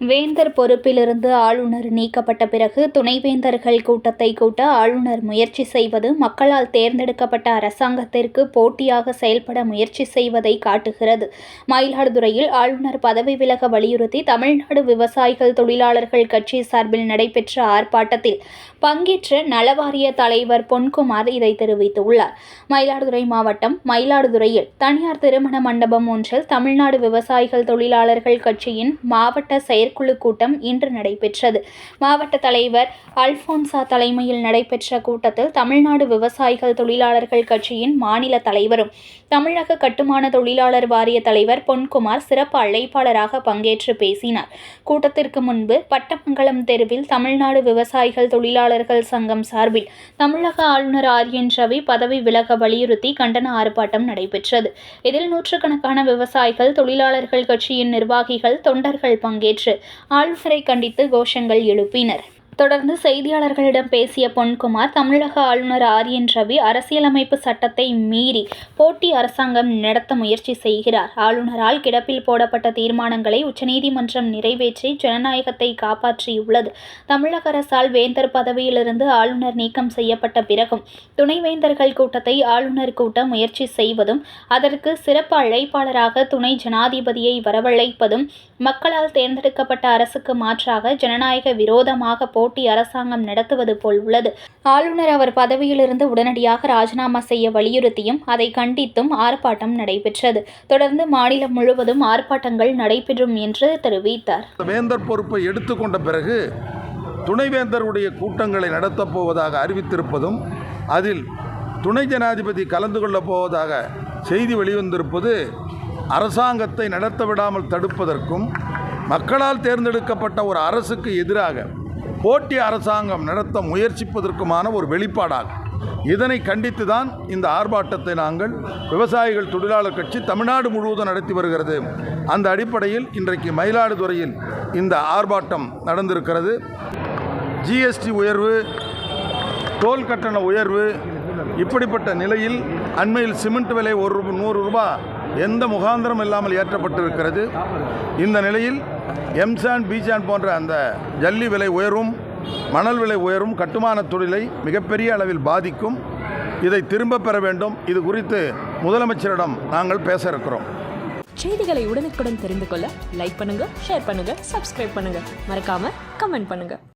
வேந்தர் பொறுப்பிலிருந்து ஆளுநர் நீக்கப்பட்ட பிறகு துணைவேந்தர்கள் கூட்டத்தை கூட்ட ஆளுநர் முயற்சி செய்வது மக்களால் தேர்ந்தெடுக்கப்பட்ட அரசாங்கத்திற்கு போட்டியாக செயல்பட முயற்சி செய்வதை காட்டுகிறது. மயிலாடுதுறையில் ஆளுநர் பதவி விலக வலியுறுத்தி தமிழ்நாடு விவசாயிகள் தொழிலாளர்கள் கட்சி சார்பில் நடைபெற்ற ஆர்ப்பாட்டத்தில் பங்கேற்ற நலவாரிய தலைவர் பொன்குமார் இதை தெரிவித்துள்ளார். மயிலாடுதுறை மாவட்டம் மயிலாடுதுறையில் தனியார் திருமண மண்டபம் ஒன்றில் தமிழ்நாடு விவசாயிகள் தொழிலாளர்கள் கட்சியின் மாவட்ட செயற்குழு கூட்டம் இன்று நடைபெற்றது. மாவட்ட தலைவர் அல்போன்சா தலைமையில் நடைபெற்ற கூட்டத்தில் தமிழ்நாடு விவசாயிகள் தொழிலாளர்கள் கட்சியின் மாநில தலைவரும் தமிழக கட்டுமான தொழிலாளர் வாரிய தலைவர் பொன்குமார் சிறப்பு அழைப்பாளராக பங்கேற்று பேசினார். கூட்டத்திற்கு முன்பு பட்டமங்கலம் தெருவில் தமிழ்நாடு விவசாயிகள் தொழிலாளர்கள் சங்கம் சார்பில் தமிழக ஆளுநர் ஆர் என் ரவி பதவி விலக வலியுறுத்தி கண்டன ஆர்ப்பாட்டம் நடைபெற்றது. இதில் நூற்றுக்கணக்கான விவசாயிகள் தொழிலாளர்கள் கட்சியின் நிர்வாகிகள் தொண்டர்கள் பங்கேற்று ஆளுநரை கண்டித்து கோஷங்கள் எழுப்பினர். தொடர்ந்து செய்தியாளர்களிடம் பேசிய பொன்குமார் தமிழக ஆளுநர் ஆர் என் ரவி அரசியலமைப்பு சட்டத்தை மீறி போட்டி அரசாங்கம் நடத்த முயற்சி செய்கிறார். ஆளுநரால் கிடப்பில் போடப்பட்ட தீர்மானங்களை உச்சநீதிமன்றம் நிறைவேற்றி ஜனநாயகத்தை காப்பாற்றியுள்ளது. தமிழக அரசால் வேந்தர் பதவியிலிருந்து ஆளுநர் நீக்கம் செய்யப்பட்ட பிறகும் துணைவேந்தர்கள் கூட்டத்தை ஆளுநர் கூட்ட முயற்சி செய்வதும் அதற்கு சிறப்பு அழைப்பாளராக துணை ஜனாதிபதியை வரவழைப்பதும் மக்களால் தேர்ந்தெடுக்கப்பட்ட அரசுக்கு மாற்றாக ஜனநாயக விரோதமாக போட்டி அரசாங்கம் நடத்துவது போல் உள்ளது. ஆளுநர் அவர் பதவியிலிருந்து உடனடியாக ராஜினாமா செய்ய வலியுறுத்தியும் அதை கண்டித்தும் ஆர்ப்பாட்டம் நடைபெற்றது. தொடர்ந்து மாநிலம் முழுவதும் ஆர்ப்பாட்டங்கள் நடைபெறும் என்று தெரிவித்தார். வேந்தர் பொறுப்பை எடுத்துக்கொண்ட பிறகு துணைவேந்தருடைய கூட்டங்களை நடத்தப் போவதாக அறிவித்திருப்பதும் அதில் துணை ஜனாதிபதி கலந்து கொள்ளப் போவதாக செய்தி வெளிவந்திருப்பது அரசாங்கத்தை நடத்த விடாமல் தடுப்பதற்கும் மக்களால் தேர்ந்தெடுக்கப்பட்ட ஒரு அரசுக்கு எதிராக போட்டி அரசாங்கம் நடத்த முயற்சிப்பதற்குமான ஒரு வெளிப்பாடாகும். இதனை கண்டித்து தான் இந்த ஆர்ப்பாட்டத்தை நாங்கள் விவசாயிகள் தொழிலாளர் கட்சி தமிழ்நாடு முழுவதும் நடத்தி வருகிறது. அந்த அடிப்படையில் இன்றைக்கு மயிலாடுதுறையில் இந்த ஆர்ப்பாட்டம் நடந்திருக்கிறது. ஜிஎஸ்டி உயர்வு டோல் கட்டண உயர்வு இப்படிப்பட்ட நிலையில் அண்மையில் சிமெண்ட் விலை ஒரு நூறு ரூபாய் எந்த முகாந்திரம் இல்லாமல் ஏற்றப்பட்டிருக்கிறது. இந்த நிலையில் எம்சான் பீசான் போன்ற அந்த ஜல்லி விலை உயரும் மணல் விலை உயரும் கட்டுமான தொழிலை மிகப்பெரிய அளவில் பாதிக்கும். இதை திரும்ப பெற வேண்டும். இது குறித்து முதலமைச்சரிடம் நாங்கள் பேச இருக்கிறோம். செய்திகளை உடனுக்குடன் தெரிந்து கொள்ள லைக் பண்ணுங்க ஷேர் பண்ணுங்க சப்ஸ்கிரைப் பண்ணுங்க. மறக்காம கமெண்ட் பண்ணுங்க.